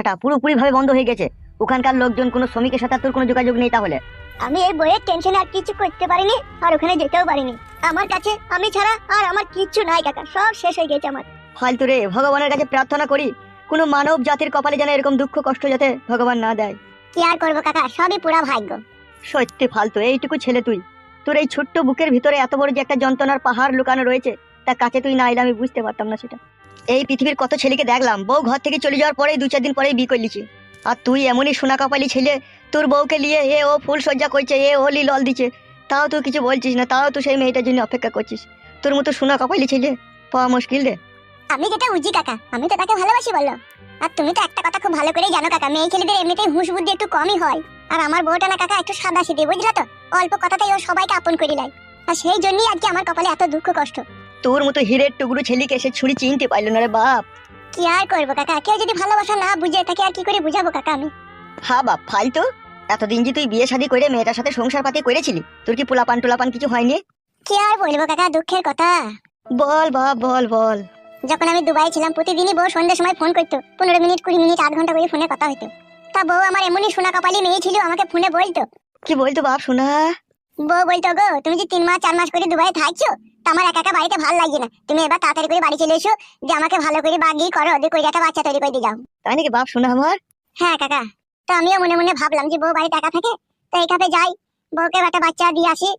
এটা পুরোপুরি ভাবে বন্ধ হয়ে গেছে। ওখানকার লোকজন কোনো শ্রমিকের সাথে তোর কোনো যোগাযোগ নেই তাহলে? আমি এই বইয়ের টেনশনে আর কিছু করতে পারিনি আর ওখানে যেতেও পারিনি। আমার কাছে আমি ছাড়া আর আমার কিচ্ছু নাই কাকা সব শেষ হয়ে গেছে আমার। ফালতু রে ভগবানের কাছে প্রার্থনা করি কোনো মানব জাতির কপালে যেন এরকম দুঃখ কষ্ট যাতে ভগবান না দেয়। কি আর করব কাকা সবই পুরা ভাগ্য। সত্যি ফালতু এইটুকু ছেলে তুই। তোর এই ছোট্ট বুকের ভিতরে এত বড় যে একটা যন্ত্রণার পাহাড় লুকানো রয়েছে তা কাছে তুই না এলে আমি বুঝতে পারতাম না সেটা। এই পৃথিবীর কত ছেলেকে দেখলাম? বউ ঘর থেকে চলে যাওয়ার পরেই দু চার দিন পরেই বিয়ে করলিছি আর তুই এমনই সোনা কপালি ছেলে, তোর বউকে নিয়ে এ ও ফুল সজ্জা করছে এ ও লল দিচ্ছে। তাও তুই কিছু বলছিস না, তাও তুই সেই মেয়েটার জন্য অপেক্ষা করছিস। তোর মতো সোনা কপালি ছেলে, পাওয়া মুশকিল রে। আমি যেটা উজি কাকা, আমি তো তাকে ভালোবাসি বলল আর তুমি তো একটা কথা খুব ভালো করেই জানো কাকা, মেয়ে ছেলেদের এমনিতেই হুঁশ বুদ্ধি একটু কমই হয়। আর আমার বউটা না কাকা, একটু সাদা সিধে বুঝলা তো? অল্প কথাতেই ও সবাইকে আপন করে লাই আর সেই জন্যই আজকে আমার কপালে এত দুঃখ কষ্ট। তোর মতো হিরের টুকরো ছেলেকে সে ছুরি চিনতে পারল না রে বাপ। কি আর করব কাকা? কেউ যদি ভালোবাসা না বুঝে তাকে আর কি করে বুঝাবো কাকা আমি? হা বাপ ফালতু। এতদিন যে তুই বিয়ে শাদী করে মেয়েটার সাথে সংসার পাতি করেছিলি তোর কি পোলাপান টোলাপান কিছু হয়নি? কি আর বলব কাকা দুঃখের কথা। বল বাপ বল বল। যখন আমি দুবাই ছিলাম প্রতিদিনই বউ সন্ধ্যার সময় ফোন করতো। পনেরো মিনিট কুড়ি মিনিট আধ ঘণ্টা করে ফোনে কথা হতো তা বউ আমার এমনই সোনা কপালি মেয়ে ছিল আমাকে ফোনে বলতো। কি বলতো বাপ শোনা বউ বলতো গো তুমি যে তিন মাস চার মাস করে দুবাই থাকছো আমার একা একা বাড়িতে ভালো লাগছে না। তুমি এবার তাড়াতাড়ি করে বাড়ি চলে এসো যে আমাকে ভালো করে বাগি করো দিয়ে করে একটা বাচ্চা তৈরি করে দিয়ে যাও। তাই নাকি বাপ শোনা আমার হ্যাঁ কাকা। তো আমিও মনে মনে ভাবলাম যে বউ বাড়িতে একা থাকে তো এই কাপে যাই। বউকে একটা বাচ্চা দিয়ে আসি।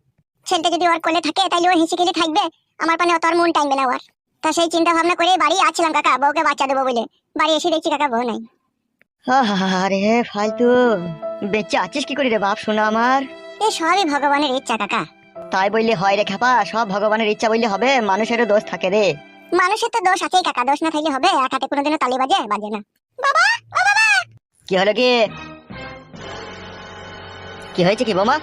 ছেলেটা যদি ওর কোলে থাকে তাইলে ও হেসে খেলে থাকবে। আমার পানে অত আর মন টাইমবে না ওর। তা সেই চিন্তা ভাবনা করে বাড়ি আসছিলাম কাকা বউকে বাচ্চা দেবো বলে। বাড়ি এসে দেখছি কাকা বউ নাই। আরে ফালতু। বেঁচে আছিস কি করি রে বাপ শোনা আমার? এ সবই ভগবানের ইচ্ছা কাকা। তাই বললে হয় রে খেপা সব ভগবানের ইচ্ছা বললে হবে মানুষেরও দোষ থাকে রে। মানুষের তো দোষ আছেই কাকা দোষ না থাকলে হবে এক হাতে কোনোদিনও তালি বাজে বাজে না। বাবা ও বাবা! কি হলো কি? কি হয়েছে কি বোমা?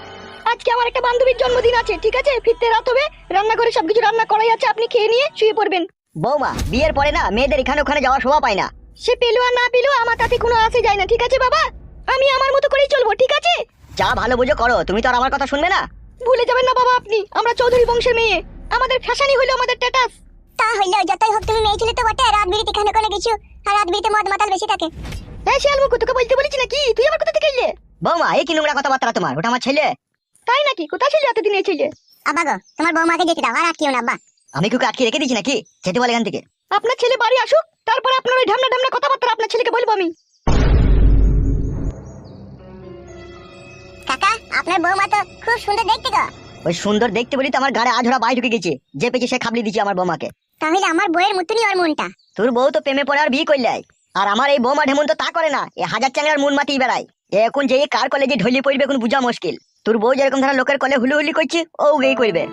আজকে আমার একটা বান্ধবীর জন্মদিন আছে ঠিক আছে? ফিরতে রাত হবে রান্না করে সবকিছু রান্না করাই আছে আপনি খেয়ে নিয়ে শুয়ে পড়বেন। বৌমা বিয়ের পরে না মেয়েদের এখানে ওখানে যাওয়ার শোভা পায় না। সে পেল আর না পেল আমার তাতে কোনো আসে যায় না ঠিক আছে বাবা? আমি আমার মতো করেই চলবো ঠিক আছে? যা ভালো বুঝো করো তুমি তো আর আমার কথা শুনবে না। ভুলে যাবেন না বাবা আপনি। আমরা চৌধুরী বংশের মেয়ে। আমাদের ফ্যাশনই হলো আমাদের স্ট্যাটাস তা হইলেও যতই হোক তুমি মেয়ে ছেলে তো বটে রাত বিড়িতে এখানে ওখানে গেছো আর রাত বিড়িতে মদ মাতাল বেশি থাকে। হ্যাঁ শিয়াল মুখ তোকে বলতে বলেছি নাকি? তুই আমার কোথা থেকে এলে? বৌমা এই কি নোংরা কথাবার্তা তোমার? ওটা আমার ছেলে। তাই নাকি? কোথায় ছিল এতদিন এই ছেলে? আব্বা গো তোমার বৌমাকে যেতে দাও আর আটকিও না আব্বা। আমি কি ওকে আটকে রেখে দিয়েছি নাকি? যেতে বলে এখান থেকে। আপনার ছেলে বাড়ি আসুক তারপর আপনার ওই ঢামনা ঢামনা কথাবার্তা আপনার ছেলেকে বলব আমি। কাকা আপনার বৌমা তো খুব সুন্দর দেখতে গো। ওই সুন্দর দেখতে বলি তো আমার গাড়ে আঝরা বাই ঢুকে গেছে। যে পেয়েছে সে খাবলি দিচ্ছে আমার বৌমাকে। তাহলে আমার বইয়ের মতনই ওর মনটা। তোর বউ তো প্রেমে পড়ে আর বিয়ে করলে। আর আমার এই বৌমা ঢেমন তো তা করে না এ হাজার চ্যাংড়ার মন মাতি বেড়ায়। এখন যে কার কলে যে ঢলি পড়বে এখন বুঝা মুশকিল। তোর বউ যেরকম ধরা লোকের কলে হুলু হুলি করছে ও এই করবে।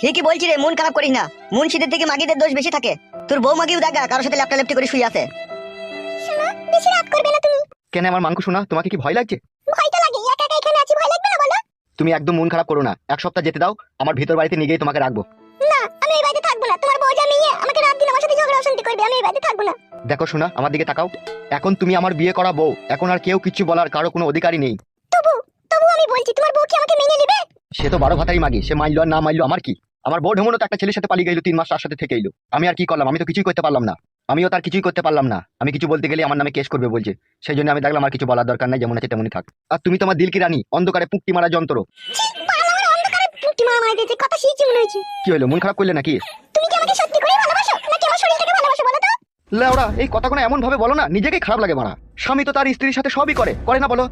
ঠিকই বলছি রে মন খারাপ করিস না। মুন্সিদের থেকে মাগিদের দোষ বেশি থাকে। তোর বউ মাগিও দেখা কারোর সাথে ল্যাপটা ল্যাপটি করে শুয়ে আছে। শোনো বেশি রাত করবে না তুমি। কেন আমার মাংস শোনা তোমাকে কি ভয় লাগছে? তুমি একদম মন খারাপ করো না। এক সপ্তাহ যেতে দাও আমার ভিতর বাড়িতে নিয়ে গিয়ে তোমাকে রাখব। না আমি এই বাড়িতে থাকব না। তোমার বউ যা মেয়ে আমাকে রাত দিন আমার সাথে ঝগড়া অশান্তি করবে আমি এই বাড়িতে থাকব না। দেখো শোনা আমার দিকে তাকাও। এখন তুমি আমার বিয়ে করা বউ। এখন আর কেউ কিছু বলার কারও কোনো অধিকারই নেই। তবু তবু আমি বলছি তোমার বউ কি আমাকে মেনে নেবে? সে তো বারো ভাতারই মাগি সে মাইলো আর না মাইলো আমার কি? আমার বউ ঢেমনো তো একটা ছেলের সাথে পালিয়ে গেল তিন মাস তার সাথে থেকে এলো। আমি আর কি করলাম? আমি তো কিছুই করতে পারলাম না। আমিও তার কিছুই করতে পারলাম না। আমি কিছু বলতে গেলে আমার নামে কেস করবে বলছে। সেই জন্য আমি দেখলাম আমার কিছু বলার দরকার নাই যেমন আছে তেমনই থাক। আর তুমি তোমার দিলকি রানী অন্ধকারে পুকটি মারা যন্ত্র কি হলো মন খারাপ করলে নাকি? লেওড়া এই কথাগুলো এমন ভাবে বলো না নিজেকেই খারাপ লাগে মারা। স্বামী তো তার স্ত্রীর সাথে সবই করে করে না বলো?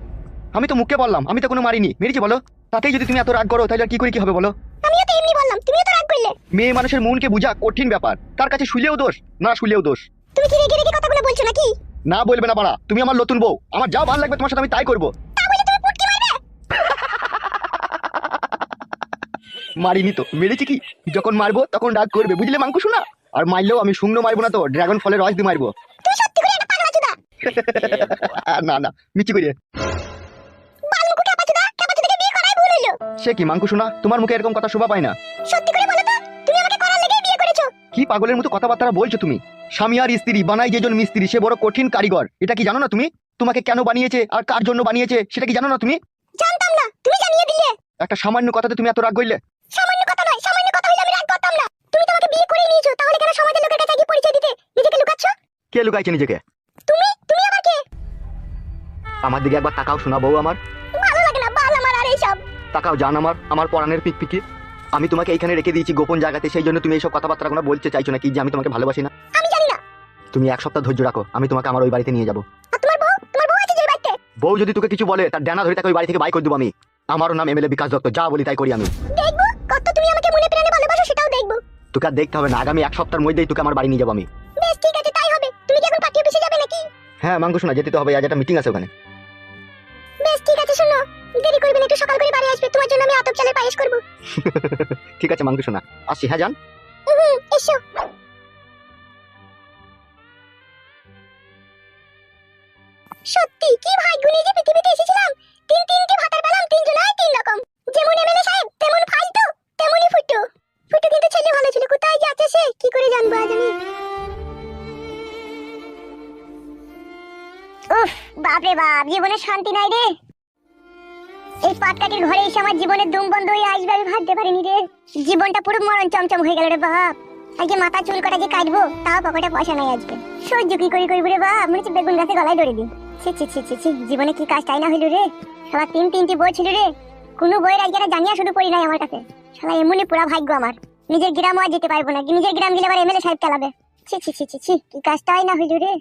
আমি তো মুখে বললাম আমি তো কোনো মারিনি মেরেছি বলো? তাতেই যদি তুমি এত রাগ করো তাহলে কি করে কি হবে বলো আমিও তো এমনি বললাম তুমিও তো রাগ করলে মেয়ে মানুষের মনকে বুঝা কঠিন ব্যাপার। তার কাছে শুলেও দোষ না শুলেও দোষ। তুমি কি রেগে রেগে কথাগুলো বলছো নাকি? না বলবে না বাড়া তুমি আমার নতুন বউ। আমার যা ভালো লাগবে তোমার সাথে আমি তাই করব। মারিনি তো মেরেছি কি? যখন মারবো তখন রাগ করবে বুঝলে মাংকু শোনা আর মারলেও আমি শূন্য মারবো না তো ড্রাগন ফলের রস দিয়ে মারবো। করে না না মিচি হইল। সে কি মাংকু শোনা তোমার মুখে এরকম কথা শোভা পায় না। সত্যি কি পাগলের মতো কথাবার্তা বলছো তুমি? স্বামী আর স্ত্রী বানাই যেজন মিস্ত্রি সে বড় কঠিন কারিগর। এটা কি জানো না তুমি? তোমাকে কেন বানিয়েছে আর কার জন্য বানিয়েছে সেটা কি জানো না তুমি? জানতাম না তুমি জানিয়ে দিলে। একটা সামান্য কথাতে তুমি এত রাগ করলে। সামান্য কথা নয় সামান্য কথা হইলে আমি রাগ করতাম না। তুমি তো আমাকে বিয়ে করে নিয়েছো তাহলে কেন সমাজের লোকের কাছে গিয়ে পরিচয় দিতে? নিজেকে লুকাচ্ছ? কে লুকাইছে নিজেকে? তুমি? তুমি আবার কে? আমার দিকে একবার তাকাও শোনা বউ আমার। ভালো লাগে না বাল আমার আর এইসব। তাকাও জান আমার আমার পরাণের পিকপিকি। আমি তোমাকে এখানে রেখে দিয়েছি গোপন জায়গাতে সেই জন্য তুমি এইসব কথাবার্তা কোনো বলতে চাইছো না কি যে আমি তোমাকে ভালোবাসি না? আমি জানি না। তুমি এক সপ্তাহ ধৈর্য রাখো আমি তোমাকে আমার ওই বাড়িতে নিয়ে যাব। আর তোমার বউ? তোমার বউ আছে যে বাড়িতে? বউ যদি তোকে কিছু বলে তার ডানা ধরে তাকে ওই বাড়ি থেকে বাই করে দেবো আমি। আমারও নাম এমএলএ বিকাশ দত্ত যা বলি তাই করি আমি। দেখব? কত তুমি আমাকে মনে প্রাণে ভালোবাসো সেটাও দেখব। তোকে আর দেখতে হবে না আগামী এক সপ্তাহের মধ্যেই তোকে আমার বাড়ি নিয়ে যাব আমি। বেশ ঠিক আছে তাই হবে। তুমি কি এখন পার্টি অফিসে যাবে নাকি? হ্যাঁ মাংস শোনা যেতে তো হবে আজ একটা মিটিং আছে ওখানে। বেশ ঠিক আছে শোনো। একটু সকাল করে বাড়ি আসবে তোমার জন্য আমি আতপ চালের পায়েস করব। ঠিক আছে মাংস শোনা। আসছি হ্যাঁ জান? এসো। সত্যি কি ভাগ্য নিয়ে যে পৃথিবীতে এসেছিলাম? তিন তিনটি ভাতার পেলাম তিনজনাই তিন রকম। যেমন এমএলএ সাহেব তেমন ফালতু তেমনই ফুটু। ফুটু কিন্তু ছেলে ভালো ছিল কোথায় যাচ্ছে সে? কি করে জানব আজ আমি? উফ বাপরে বাপ জীবনে শান্তি নাই রে। পাটকাটির ঘরে এসে আমার জীবনের দুম বন্ধ হয়ে আসবে আমি ভাবতে পারিনি রে। জীবনটা পুরো মরণ চমচম হয়ে গেল রে বাপ। আজকে মাথা চুল যে কাটবো, তাও পকেটে পয়সা নাই আজকে। সহ্য কি করি করি রে বাপ? মনে হচ্ছে বেগুন গাছে গলায় ধরে দিই। ছি ছি ছি ছি ছি, জীবনে কি কাজটাই না হইল রে? শালা তিন তিনটি বই ছিল রে। কোনো বইয়ের আজকে জানিয়া শুধু পড়ি নাই আমার কাছে। পুরা ভাগ্য আমার। নিজের গ্রামও আর যেতে পারব না। নিজের গ্রাম গেলে আবার এমএলএ সাহেব চালাবে। ছি ছি ছি ছি ছি, কি কাজটাই না হইল রে।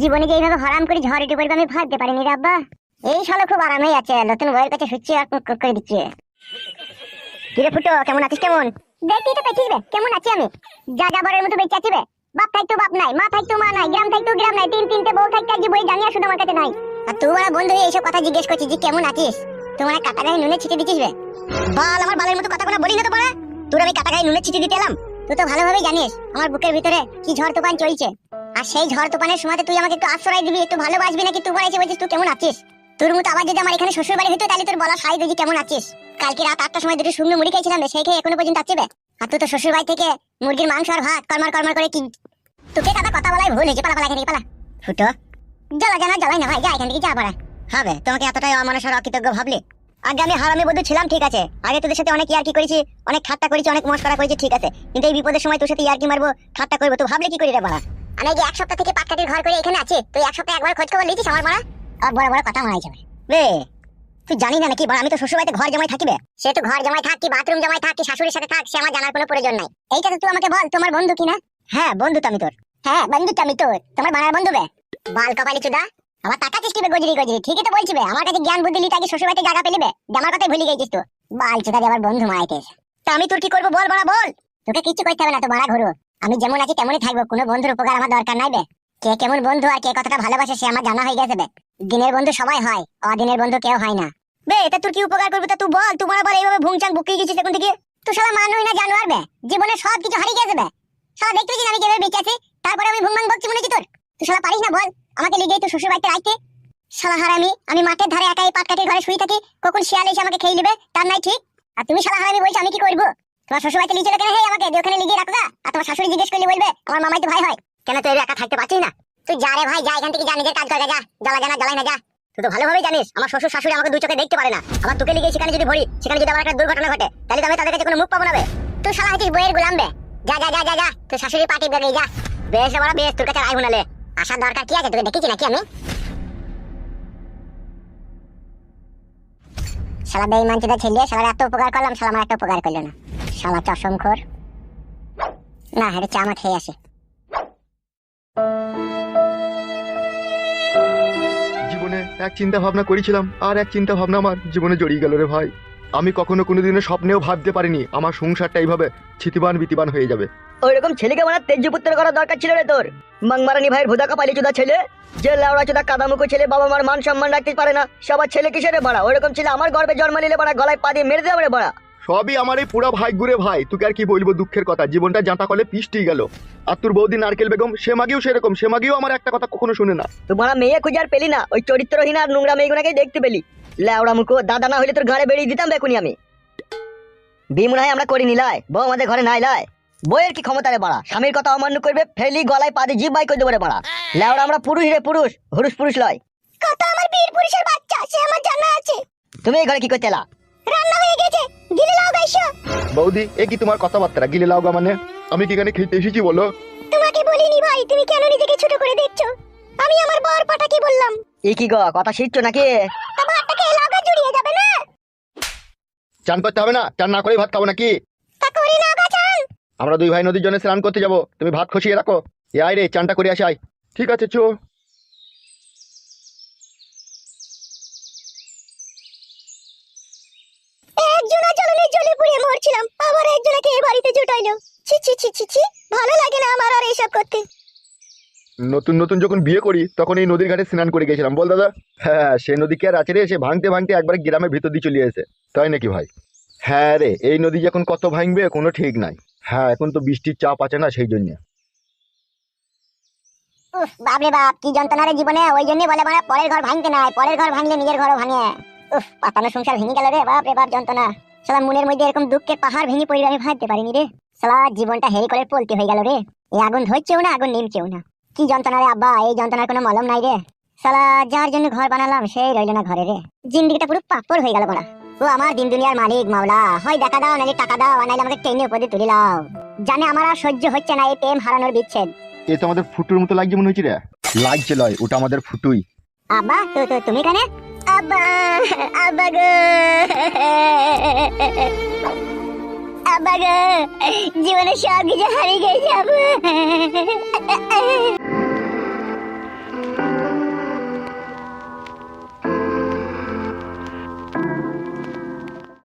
জীবনে যে এইভাবে হরাম করে ঝড় উঠে পড়বে আমি ভাবতে পারিনি রে আব্বা। এই শালা খুব আরামেই আছে নতুন বইয়ের কাছে শুচ্ছি আর করে দিচ্ছে। কিরে ফুটো কেমন আছিস কেমন? দেখতেই তো পেয়েছিস বে, কেমন আছি আমি? যা যাবারের মতো বেঁচে আছি বে। বাপ থাকতো বাপ নাই মা থাকতো মা নাই গ্রাম থাকতো গ্রাম নাই তিন তিনটে বউ থাকতে আজকে বই জানিয়া শুধু আমার কাছে নাই। আর তুই আমার বন্ধু এইসব কথা জিজ্ঞেস করছিস যে কেমন আছিস? তোমার কাটা গায়ে নুনে ছিটে দিচ্ছিস বে? বাল আমার বালের মতো কথা কোনো বলি না তো পারা তোর আমি কাটা গায়ে নুনে ছিটে দিতে এলাম। তুই তো ভালোভাবেই জানিস আমার বুকের ভিতরে কি ঝড় তুফান চলছে। আর সেই ঝড় তুফানের সময় তুই আমাকে একটু আশ্রয় দিবি একটু ভালোবাসবি নাকি? তুই এসে বলছিস তুই কেমন আছিস? তোর মতো আবার যদি আমার এখানে শ্বশুর বাড়ি হতো তাহলে তোর বলা সাই দিদি কেমন আছিস? কালকে রাত আটটার সময় দুটো শুকনো মুড়ি খেয়েছিলাম সেই খেয়ে এখনও পর্যন্ত আছে আর তুই তো শ্বশুর বাড়ি থেকে মুরগির মাংস আর ভাত কর্মার কর্মার করে কি তোকে দাদা কথা বলাই ভুল হয়েছে পালা পালা পালা। ফুটো জ্বালা জানা জ্বালাই না ভাই যা এখান থেকে যা পড়া। হবে তোমাকে এতটাই অমানুষ আর অকৃতজ্ঞ ভাবলে? আগে আমি হারামি বন্ধু ছিলাম ঠিক আছে। আগে তোদের সাথে অনেক ইয়ার্কি করেছি অনেক ঠাট্টা করেছি অনেক মস্করা করেছি ঠিক আছে। কিন্তু এই বিপদের সময় তোর সাথে ইয়ার্কি মারবো ঠাট্টা করব তো ভাবলে কি করি রে বাড়া আমি যে এক সপ্তাহ থেকে পাটকাটির ঘর করে এখানে আছে তুই এক সপ্তাহে একবার খোঁজ খবর লিখিস আমার মারা আর বড় বড় কথা মারাই যাবে। বে তুই জানি না নাকি আমি তো শ্বশুরবাড়িতে ঘর জামাই থাকিবে সে তো ঘর জামাই থাক কি বাথরুম জামাই থাক কি শাশুড়ির সাথে থাক, সে আমার জানার কোনো প্রয়োজন নাই। এইটা তো তুই আমাকে বল, তোমার বন্ধু কিনা? হ্যাঁ বন্ধু তো আমি তোর। হ্যাঁ বন্ধু তো আমি তোর। তোমার বানার বন্ধু বে। বাল কপালি চুদা। আমার তাকাচ্ছিস কি বে গজরি গজরি? ঠিকই তো বলছি আমার কাছে জ্ঞান বুদ্ধি লিতে আগে শ্বশুরবাড়িতে জায়গা পেলিবে আমার কথাই ভুলে গেছিস তো। বাল চুদা আমার বন্ধু মারাইতে তা আমি তোর কি করব বল, বড়া, বল। তোকে কিচ্ছু করতে হবে না, তো বাড়া ঘুরো। আমি যেমন আছি তেমনই থাকব, কোনো বন্ধুর উপকার আমার দরকার নাই বে। কে কেমন বন্ধু আর কে কতটা ভালোবাসে সে আমার জানা হয়ে গেছে বে। দিনের বন্ধু সবাই হয়, অদিনের বন্ধু কেউ হয় না। বে এটা তোর কি উপকার করবে তা তুই বল তোমার আবার এইভাবে ভুংচাং বুকিয়ে গেছিস এখন থেকে। তুই শালা মানুই না জানোয়ার বে, জীবনে সব কিছু হারিয়ে গেছে বে। শালা দেখতে পেয়েছিস আমি কীভাবে বেঁচে আছি? তারপরে আমি ভুংবাং বকছি মনে কি তোর? তুই শালা পারিস না বল, আমাকে লিগেই তুই শ্বশুর বাড়িতে রাখতে শালা হারামি, আমি মাঠের ধারে একাই পাটকাটির ঘরে শুয়ে থাকি, কখন শিয়াল এসে আমাকে খেয়ে নেবে, তার নাই ঠিক। আর তুমি শালা হারামি বলছো, আমি কি করব? তোমার শ্বশুর বাড়িতে লিচে কেন হে আমাকে? ওখানে লিগিয়ে রাখবা আর তোমার শাশুড়ি জিজ্ঞেস করলে বলবে, আমার মামাই তো ভাই হয়। কেন তুই একা থাকতে পারছিস না? তুই যা রে ভাই, যা, এখান থেকে যা, নিজের কাজ করে, যা জ্বালা জানা, জ্বালাই না, যা। তুই তো ভালোভাবে জানিস, আমার শ্বশুর, শাশুড়ি আমাকে দুই চোখে দেখতে পারে না। আমার তোকে লিগে সেখানে যদি ভরি, সেখানে যদি আমার একটা দুর্ঘটনা ঘটে, তাহলে তাদের কাছে কোনো মুখ পাবো না তুই শালা হচ্ছিস বইয়ের বে। যা যা যা যা যা তুই শাশুড়ি পার্টি বেগে যা। বেশ বেশ, তোর কাছে আসার দরকার কি আছে? তোকে দেখেছি নাকি আমি? শালা বেঈমান চিদা ছেলে এত উপকার করলাম, শালা আমার একটা উপকার করল না। শালা চশম খোর না হেরে চা আমার খেয়ে আসে। এক চিন্তা ভাবনা করেছিলাম, আর এক চিন্তা ভাবনা আমার জীবনে জড়িয়ে গেল রে ভাই। আমি কখনো কোনোদিনও স্বপ্নেও ভাবতে পারিনি, আমার সংসারটা এইভাবে ছিতিবান বিতিবান হয়ে যাবে। ওইরকম ছেলেকে মানে তেজপুত্র করার দরকার ছিল রে তোর। মাংমারানি ভাইয়ের ভুদা পালিয়ে চুদা ছেলে, যে লাউড়া চুদা কাদামুখো ছেলে বাবা মার মান সম্মান রাখতে পারে না, সবার ছেলে কিসের বাড়া? ওইরকম ছেলে আমার গর্বে জন্ম নিলে বাড়া, গলায় পা দিয়ে মেরে দেবে রে বাড়া। সবই আমার এই পুরা ভাগ্য রে ভাই। তোকে আর কি বলব দুঃখের কথা? জীবনটা জাঁতা কলে পিষ্টি গেল। আর তোর বৌদি নারকেল বেগম সে মাগিও সেরকম সে মাগিও আমার একটা কথা কখনো শুনে না। তোমার মেয়ে খুঁজে আর পেলি না ওই চরিত্রহীন আর নোংরা মেয়েগুনাকেই দেখতে পেলি। লেওড়া মুখো দাদা না হইলে তোর ঘরে বেরিয়ে দিতাম বেকুনি আমি। বিয়ে মনে হয় আমরা করি নিলাই বউ আমাদের ঘরে নাই লাই। বইয়ের কি ক্ষমতা রে বাড়া? স্বামীর কথা অমান্য করবে ফেলি গলায় পা দিয়ে জিভ বাই করে দেবো রে বাড়া। লেওড়া আমরা পুরুষ রে পুরুষ হুরুষ পুরুষ লয় কত আমার বীর পুরুষের বাচ্চা সে আমার জানা আছে। তুমি এই ঘরে কি করতে বৌদি এ কি তোমার কথাবার্তা? গিলে লাও গা মানে। আমি কি এখানে খেতে এসেছি বলো? তোমাকে বলিনি ভাই তুমি কেন নিজেকে ছোট করে দেখছ? আমি আমার বর পাটাকে বললাম। এ কি গো কথা শিখছো নাকি? তা ভাতটাকে এলাকা জুড়িয়ে যাবে না? চান করতে হবে না? চান না করেই ভাত খাব নাকি? তা করি না গা চান। আমরা দুই ভাই নদীর জন্য স্নান করতে যাব। তুমি ভাত খসিয়ে রাখো। এ আয় রে চানটা করে আসি আয়। ঠিক আছে চো একজনা জ্বলনে জ্বলে পুড়ে মরছিলাম আবার একজনাকে এ বাড়িতে জুটাইলো ছি ছি ছি ছি। ছি ভালো লাগে না আমার আর এইসব করতে। নতুন নতুন যখন বিয়ে করি তখন এই নদীর ঘাটে স্নান করে গেছিলাম বল দাদা? হ্যাঁ সে নদী কি আর আছে রে? সে ভাঙতে ভাঙতে একবার গ্রামের ভিতর দিয়ে চলে এসে তাই নাকি ভাই? হ্যাঁ রে এই নদী যখন কত ভাঙবে কোনো ঠিক নাই। হ্যাঁ এখন তো বৃষ্টির চাপ আছে না সেই জন্য। উফ বাপরে বাপ কি যন্ত্রণা রে জীবনে। ওই জন্য বলে মানে পরের ঘর ভাঙতে নাই পরের ঘর ভাঙলে নিজের ঘরও ভাঙে। উফ পাতানো সংসার ভেঙে গেল রে বাপ রে বাপ যন্ত্রণা। সালা মনের মধ্যে এরকম দুঃখের পাহাড় ভেঙে পড়ে আমি ভাবতে পারিনি রে। সালা জীবনটা হেরি করে পলতে হয়ে গেল রে। এই আগুন ধরছেও না আগুন নিমছেও না। কি যন্ত্রণা রে আব্বা এই যন্ত্রণার কোনো মলম নাই রে। সালা যার জন্য ঘর বানালাম সেই রইল না ঘরে রে। জিন্দিগিটা পুরো পাপড় হয়ে গেল বড়া ও আমার দিন দুনিয়ার মালিক মাওলা। হয় দেখা দাও নাহলে টাকা দাও নাহলে আমাকে টেনে উপরে তুলে লাও জানে আমার আর সহ্য হচ্ছে না এই প্রেম হারানোর বিচ্ছেদ। এ তো আমাদের ফুটুর মতো লাগছে মনে হচ্ছে রে। লাগছে লয় ওটা আমাদের ফুটুই। আব্বা তো তো তুমি কানে আব্বা আব্বা গো। আব্বা গো। জীবনে সব কিছু হারিয়ে গেছি